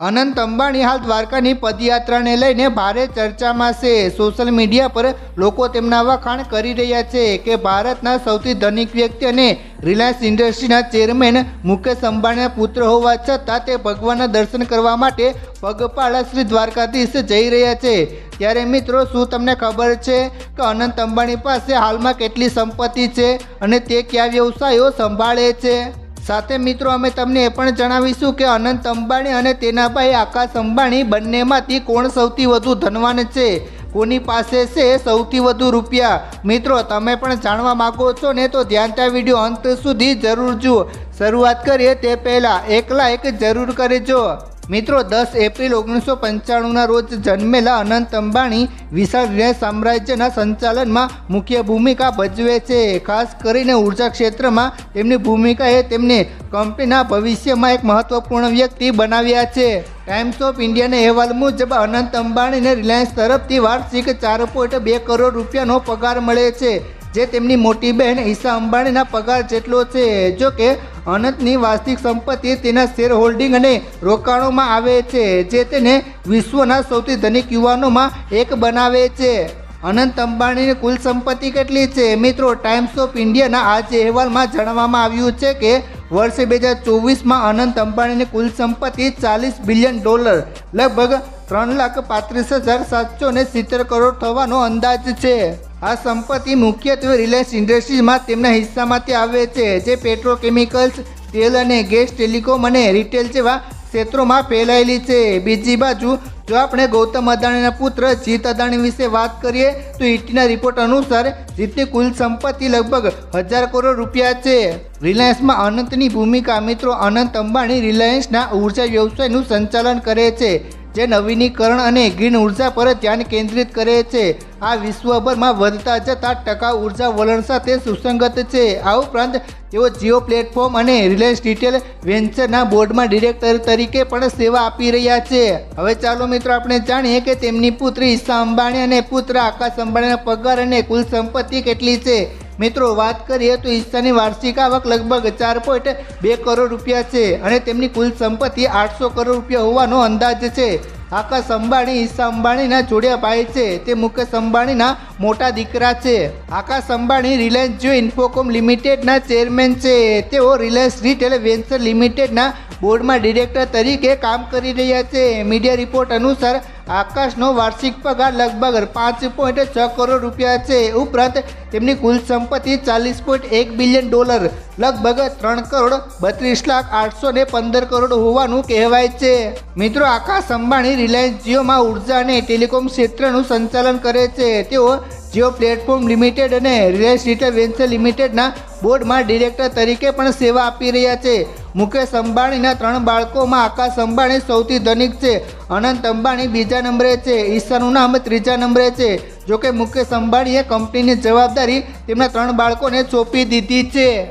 અનંત અંબાણી હાલ દ્વારકાની પદયાત્રાને લઈને ભારે ચર્ચામાં છે. સોશિયલ મીડિયા પર લોકો તેમના વખાણ કરી રહ્યા છે કે ભારતના સૌથી ધનિક વ્યક્તિ અને રિલાયન્સ ઇન્ડસ્ટ્રીના ચેરમેન મુકેશ અંબાણીના પુત્ર હોવા છતાં તે ભગવાનના દર્શન કરવા માટે પગપાળા શ્રી દ્વારકાધીશ જઈ રહ્યા છે. ત્યારે મિત્રો, શું તમને ખબર છે કે અનંત અંબાણી પાસે હાલમાં કેટલી સંપત્તિ છે અને તે કયા વ્યવસાયો સંભાળે છે? સાથે મિત્રો, અમે તમને એ પણ જણાવીશું કે અનંત અંબાણી અને તેના ભાઈ આકાશ અંબાણી બંનેમાંથી કોણ સૌથી વધુ ધનવાન છે? કોની પાસે છે સૌથી વધુ રૂપિયા? મિત્રો, તમે પણ જાણવા માગો છો ને તો ધ્યાનતા વીડિયો અંત સુધી જરૂર જુઓ. શરૂઆત કરીએ તે પહેલાં એક લાઈક જરૂર કરજો. મિત્રો, દસ એપ્રિલ ઓગણીસો પંચાણુંના રોજ જન્મેલા અનંત અંબાણી વિશાળ રિલાયન્સ સામ્રાજ્યના સંચાલનમાં મુખ્ય ભૂમિકા ભજવે છે. ખાસ કરીને ઊર્જા ક્ષેત્રમાં તેમની ભૂમિકાએ તેમને કંપનીના ભવિષ્યમાં એક મહત્વપૂર્ણ વ્યક્તિ બનાવ્યા છે. ટાઈમ્સ ઓફ ઇન્ડિયાના અહેવાલ મુજબ, અનંત અંબાણીને રિલાયન્સ તરફથી વાર્ષિક ચાર પોઈન્ટ બે કરોડ રૂપિયાનો પગાર મળે છે. જે તેમની મોટી બહેન ઈશા અંબાણીના પગાર જેટલો છે, જો કે અનંતની વાર્ષિક સંપત્તિ તેના શેર હોલ્ડિંગ અને રોકાણોમાં આવે છે, જે તેને વિશ્વના સૌથી ધનિક યુવાનોમાં એક બનાવે છે. અનંત અંબાણીની કુલ સંપત્તિ કેટલી છે? મિત્રો, ટાઈમ્સ ઓફ ઇન્ડિયાના આ અહેવાલમાં જણાવવામાં આવ્યું છે કે, વર્ષ બે હજાર ચોવીસમાં અનંત અંબાણીની કુલ સંપત્તિ ચાલીસ બિલિયન ડોલર, લગભગ ત્રણ લાખ પાંત્રીસ હજાર સાતસો ને સિત્તેર કરોડ થવાનો અંદાજ છે. આ સંપત્તિ મુખ્યત્વે રિલાયન્સ ઇન્ડસ્ટ્રીઝમાં તેમના હિસ્સામાંથી આવે છે, જે પેટ્રોકેમિકલ્સ, તેલ અને ગેસ, ટેલિકોમ અને રિટેલ જેવા ક્ષેત્રોમાં ફેલાયેલી છે. બીજી બાજુ, જો આપણે ગૌતમ અદાણીના પુત્ર જીત અદાણી વિશે વાત કરીએ, તો ઈટીના રિપોર્ટ અનુસાર જીતની કુલ સંપત્તિ લગભગ હજાર કરોડ રૂપિયા છે. રિલાયન્સમાં અનંતની ભૂમિકા મિત્રો અનંત અંબાણી રિલાયન્સના ઊર્જા વ્યવસાયનું સંચાલન કરે છે. જે નવીનીકરણ અને ગ્રીન ઊર્જા પર ધ્યાન કેન્દ્રિત કરે છે. આ વિશ્વભરમાં વધતા જતા ટકાઉ ઊર્જા વલણ સાથે સુસંગત છે. આ ઉપરાંત તેઓ જીઓ પ્લેટફોર્મ અને રિલાયન્સ રિટેલ વેન્ચરના બોર્ડમાં ડિરેક્ટર તરીકે પણ સેવા આપી રહ્યા છે. હવે ચાલો મિત્રો, આપણે જાણીએ કે તેમની પુત્રી ઈશા અંબાણી અને પુત્ર આકાશ અંબાણીના પગાર અને કુલ સંપત્તિ કેટલી છે. મિત્રો, વાત કરીએ તો હિસ્સાની વાર્ષિક આવક લગભગ ચાર પોઈન્ટ બે કરોડ રૂપિયા છે અને તેમની કુલ સંપત્તિ આઠસો કરોડ રૂપિયા હોવાનો અંદાજ છે. આકાશ અંબાણી, ઈશા અંબાણીના જોડિયા ભાઈ છે. તે મુકેશ અંબાણીના મોટા દીકરા છે. આકાશ અંબાણી રિલાયન્સ જીઓ ઇન્ફોકોમ લિમિટેડના ચેરમેન છે. તેઓ રિલાયન્સ રિટેલ વેન્ચર લિમિટેડના બોર્ડમાં ડિરેક્ટર તરીકે કામ કરી રહ્યા છે. મીડિયા રિપોર્ટ અનુસાર આકાશનો વાર્ષિક પગાર લગભગ પાંચ પોઈન્ટ છ કરોડ રૂપિયા છે. ઉપરાંત તેમની કુલ સંપત્તિ ચાલીસ પોઈન્ટ એક બિલિયન ડોલર, લગભગ ત્રણ કરોડ બત્રીસ લાખ આઠસો ને પંદર કરોડ હોવાનું કહેવાય છે. મિત્રો, આકાશ અંબાણી રિલાયન્સ જીઓમાં ઊર્જા અને ટેલિકોમ ક્ષેત્રનું સંચાલન કરે છે. તેઓ જીઓ પ્લેટફોર્મ લિમિટેડ અને રિલાયન્સ રિટેલ વેન્ચર લિમિટેડના બોર્ડમાં ડિરેક્ટર તરીકે પણ સેવા આપી રહ્યા છે. મુકેશ અંબાણીના ત્રણ બાળકોમાં આકાશ અંબાણી સૌથી ધનિક છે, અનંત અંબાણી બીજા નંબરે છે, ઈશાનું નામ ત્રીજા નંબરે છે. જોકે મુકેશ અંબાણીએ કંપનીની જવાબદારી તેમના ત્રણ બાળકોને સોંપી દીધી છે.